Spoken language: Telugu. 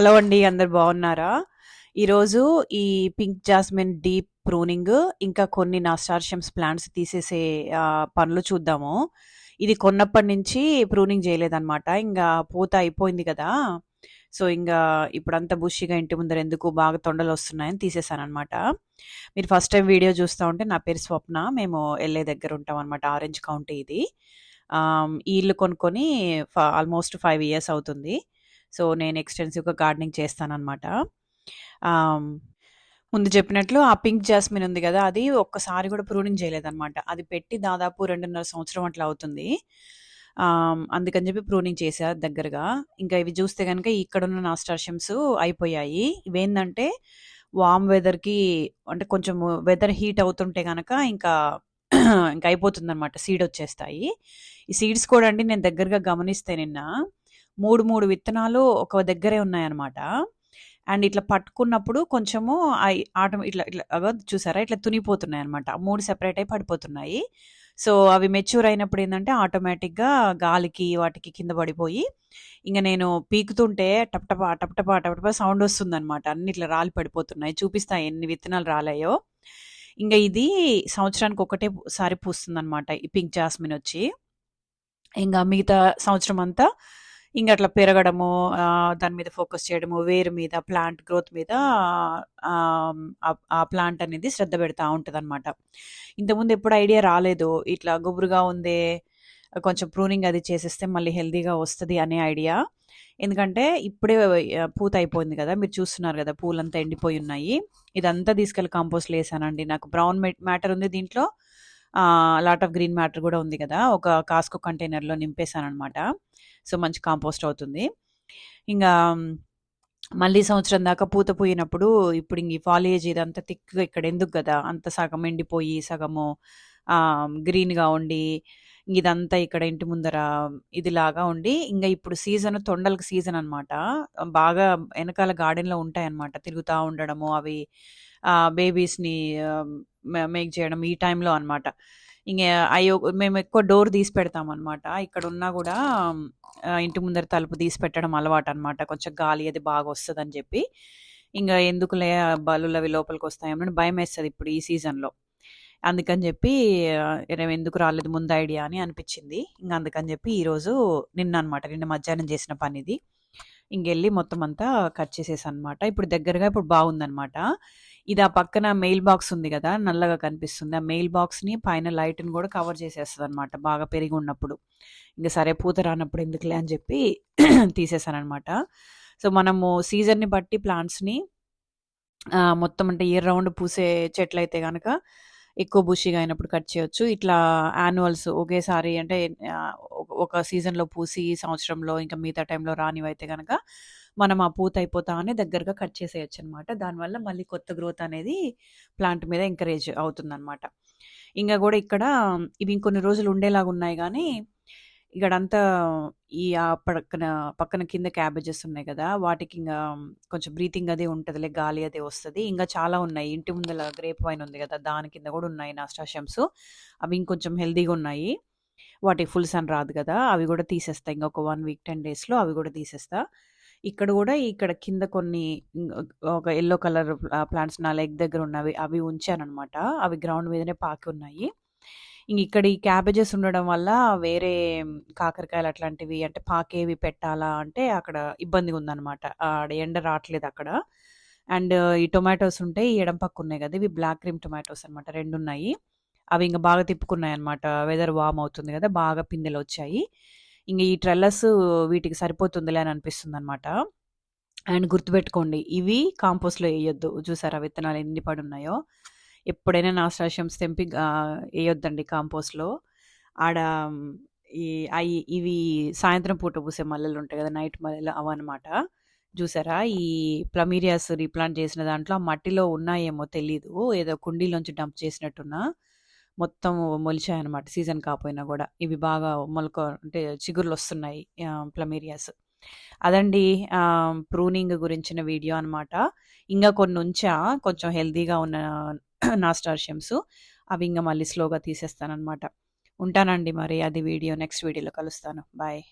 హలో అండి అందరు బాగున్నారా? ఈరోజు ఈ పింక్ జాస్మిన్ డీప్ ప్రూనింగ్ ఇంకా కొన్ని నాస్టార్షియమ్స్ ప్లాంట్స్ తీసేసే పనులు చూద్దాము. ఇది కొన్నప్పటి నుంచి ప్రూనింగ్ చేయలేదన్నమాట. ఇంకా పూత అయిపోయింది కదా. సో ఇంకా ఇప్పుడంతా బుషిగా ఇంటి ముందర ఎందుకు బాగా తొండలు వస్తున్నాయని తీసేసాను అనమాట మీరు ఫస్ట్ టైం వీడియో చూస్తూ ఉంటే నా పేరు స్వప్న. మేము వెళ్ళే దగ్గర ఉంటాం అనమాట ఆరెంజ్ కౌంటీ ఇది. ఈ ఇల్లు కొనుక్కొని ఆల్మోస్ట్ ఫైవ్ ఇయర్స్ అవుతుంది. సో నేను ఎక్స్టెన్సివ్గా గార్డెనింగ్ చేస్తానన్నమాట. ముందు చెప్పినట్లు ఆ పింక్ జాస్మిన్ ఉంది కదా అది ఒక్కసారి కూడా ప్రూనింగ్ చేయలేదన్నమాట. అది పెట్టి దాదాపు రెండున్నర సంవత్సరం అట్లా అవుతుంది. అందుకని చెప్పి ప్రూనింగ్ చేశారు దగ్గరగా. ఇంకా ఇవి చూస్తే కనుక ఇక్కడున్న నాస్టార్షియమ్స్ అయిపోయాయి. ఇవేంటంటే వామ్ వెదర్కి అంటే కొంచెం వెదర్ హీట్ అవుతుంటే కనుక ఇంకా ఇంకా అయిపోతుందన్నమాట. సీడ్ వచ్చేస్తాయి. ఈ సీడ్స్ కూడా అండి నేను దగ్గరగా గమనిస్తే నిన్న మూడు మూడు విత్తనాలు ఒక దగ్గరే ఉన్నాయన్నమాట. అండ్ ఇట్లా పట్టుకున్నప్పుడు కొంచెము ఆటో ఇట్లా ఇట్లా చూసారా? ఇట్లా తునిపోతున్నాయి అనమాట మూడు సెపరేట్ అయి పడిపోతున్నాయి. సో అవి మెచ్యూర్ అయినప్పుడు ఏంటంటే ఆటోమేటిక్గా గాలికి వాటికి కింద పడిపోయి ఇంకా నేను పీకుతుంటే టపటపా టప్టపా టపటపా సౌండ్ వస్తుంది అనమాట అన్ని ఇట్లా రాలి పడిపోతున్నాయి. చూపిస్తా ఎన్ని విత్తనాలు రాలేయో. ఇంకా ఇది సంవత్సరానికి ఒకటే సారి పూస్తుంది అనమాట ఈ పింక్ జాస్మిన్ వచ్చి. ఇంకా మిగతా సంవత్సరం అంతా ఇంకా అట్లా పెరగడము దాని మీద ఫోకస్ చేయడము వేరు మీద ప్లాంట్ గ్రోత్ మీద ఆ, ప్లాంట్ అనేది శ్రద్ధ పెడతా ఉంటుంది అనమాట ఇంతకుముందు ఎప్పుడు ఐడియా రాలేదు ఇట్లా గుబురుగా ఉందే కొంచెం ప్రూనింగ్ అది చేసేస్తే మళ్ళీ హెల్దీగా వస్తుంది అనే ఐడియా. ఎందుకంటే ఇప్పుడే పూత అయిపోయింది కదా మీరు చూస్తున్నారు కదా పూలంతా ఎండిపోయి ఉన్నాయి. ఇదంతా తీసుకెళ్ళి కాంపోస్ట్లో వేసానండి. నాకు బ్రౌన్ మ్యాటర్ ఉంది దీంట్లో. లాట్ ఆఫ్ గ్రీన్ మ్యాటర్ కూడా ఉంది కదా ఒక కాస్కో కంటైనర్లో నింపేశాను అనమాట సో మంచి కాంపోస్ట్ అవుతుంది. ఇంకా మళ్ళీ సంవత్సరం దాకా పూత పోయినప్పుడు ఇప్పుడు ఇంక ఈ ఫాలియేజ్ ఇదంతా థిక్గా ఇక్కడ ఎందుకు కదా? అంత సగం ఎండిపోయి సగము గ్రీన్గా ఉండి ఇదంతా ఇక్కడ ఇంటి ముందర ఇదిలాగా ఉండి ఇంకా ఇప్పుడు సీజన్ తొండలకు సీజన్ అనమాట బాగా వెనకాల గార్డెన్లో ఉంటాయన్నమాట. తిరుగుతూ ఉండడము అవి బేబీస్ని మేక్ చేయడం ఈ టైంలో అనమాట ఇంక అయ్యో మేము ఎక్కువ డోర్ తీసి పెడతాం అనమాట ఇక్కడ ఉన్నా కూడా ఇంటి ముందర తలుపు తీసి పెట్టడం అలవాటు అనమాట కొంచెం గాలి అది బాగా వస్తుంది అని చెప్పి. ఇంకా ఎందుకులే బల్లులు అవి లోపలికి వస్తాయని భయం వేస్తుంది ఇప్పుడు ఈ సీజన్లో. అందుకని చెప్పి ఎందుకు రాలేదు ముందు ఐడియా అని అనిపించింది. ఇంకా అందుకని చెప్పి ఈరోజు నిన్న అనమాట నిన్న మధ్యాహ్నం చేసిన పని ఇది ఇంకెళ్ళి మొత్తం అంతా కట్ చేసేసి అనమాట ఇప్పుడు దగ్గరగా ఇప్పుడు బాగుందనమాట ఇది ఆ పక్కన మెయిల్ బాక్స్ ఉంది కదా నల్లగా కనిపిస్తుంది. ఆ మెయిల్ బాక్స్ని పైన లైట్ని కూడా కవర్ చేసేస్తుంది అనమాట బాగా పెరిగి ఉన్నప్పుడు. ఇంకా సరే పూత రానప్పుడు ఎందుకులే అని చెప్పి తీసేసానమాట సో మనము సీజన్ని బట్టి ప్లాంట్స్ని మొత్తం అంటే ఇయర్ రౌండ్ పూసే చెట్లు అయితే కనుక ఎక్కువ బుషిగా అయినప్పుడు కట్ చేయొచ్చు. ఇట్లా యాన్యువల్స్ ఒకేసారి అంటే ఒక- సీజన్లో పూసి సంవత్సరంలో ఇంకా మిగతా టైంలో రానివైతే కనుక మనం ఆ పూత అయిపోతానే దగ్గరగా కట్ చేసేయచ్చు అనమాట దానివల్ల మళ్ళీ కొత్త గ్రోత్ అనేది ప్లాంట్ మీద ఎంకరేజ్ అవుతుందన్నమాట ఇంకా కూడా ఇక్కడ ఇవి ఇంకొన్ని రోజులు ఉండేలాగా ఉన్నాయి కానీ ఇక్కడంతా ఈ ఆ పక్కన పక్కన కింద క్యాబేజెస్ ఉన్నాయి కదా వాటికి ఇంకా కొంచెం బ్రీతింగ్ అదే ఉంటుందిలే గాలి అదే వస్తుంది. ఇంకా చాలా ఉన్నాయి. ఇంటి ముందర గ్రేప్ వైన్ ఉంది కదా దాని కింద కూడా ఉన్నాయి నాస్టాషమ్స్ అవి ఇంకొంచెం హెల్దీగా ఉన్నాయి. వాటికి ఫుల్ సన్ రాదు కదా అవి కూడా తీసేస్తా. ఇంకొక వన్ వీక్ టెన్ డేస్లో అవి కూడా తీసేస్తా. ఇక్కడ కూడా ఇక్కడ కింద కొన్ని ఒక ఎల్లో కలర్ ప్లాంట్స్ నా లెగ్ దగ్గర ఉన్నవి అవి ఉంచాను అనమాట అవి గ్రౌండ్ మీదనే పాకి ఉన్నాయి. ఇంక ఇక్కడ ఈ క్యాబేజెస్ ఉండడం వల్ల వేరే కాకరకాయలు అట్లాంటివి అంటే పాకేవి పెట్టాలా అంటే అక్కడ ఇబ్బందిగా ఉందన్నమాట ఆడ ఎండ రావట్లేదు అక్కడ. అండ్ ఈ టొమాటోస్ ఉంటే ఈ ఎడం పక్క ఉన్నాయి కదా ఇవి బ్లాక్ క్రీమ్ టొమాటోస్ అనమాట రెండు ఉన్నాయి అవి ఇంకా బాగా తిప్పుకున్నాయి అనమాట వెదర్ వామ్ అవుతుంది కదా బాగా పిందెలు వచ్చాయి. ఇంకా ఈ ట్రెల్లర్స్ వీటికి సరిపోతుందిలే అని అనిపిస్తుంది అనమాట అండ్ గుర్తుపెట్టుకోండి ఇవి కాంపోస్ట్లో వేయొద్దు. చూసారా విత్తనాలు ఎన్ని పడి ఉన్నాయో ఎప్పుడైనా నాస్ట్రాషియమ్స్ తెంపి వేయొద్దండి కాంపోస్ట్లో. ఆడ ఈ అవి ఇవి సాయంత్రం పూట పూసే మల్లెలు ఉంటాయి కదా నైట్ మల్లెలు అవన్నమాట. చూసారా? ఈ ప్లమీరియాస్ రీప్లాంట్ చేసిన దాంట్లో ఆ మట్టిలో ఉన్నాయేమో తెలీదు. ఏదో కుండీలోంచి డంప్ చేసినట్టున్నా మొత్తం మొలిచాయి అనమాట సీజన్ కాపోయినా కూడా. ఇవి బాగా మొలక అంటే చిగుర్లు వస్తున్నాయి ప్లమీరియాస్. అదండి ప్రూనింగ్ గురించిన వీడియో అనమాట ఇంకా కొన్ని ఉంచా కొంచెం హెల్తీగా ఉన్న నాస్టార్షియమ్స్ అవి ఇంకా మళ్ళీ స్లోగా తీసేస్తానన్నమాట. ఉంటానండి మరి అది వీడియో నెక్స్ట్ వీడియోలో కలుస్తాను. బాయ్.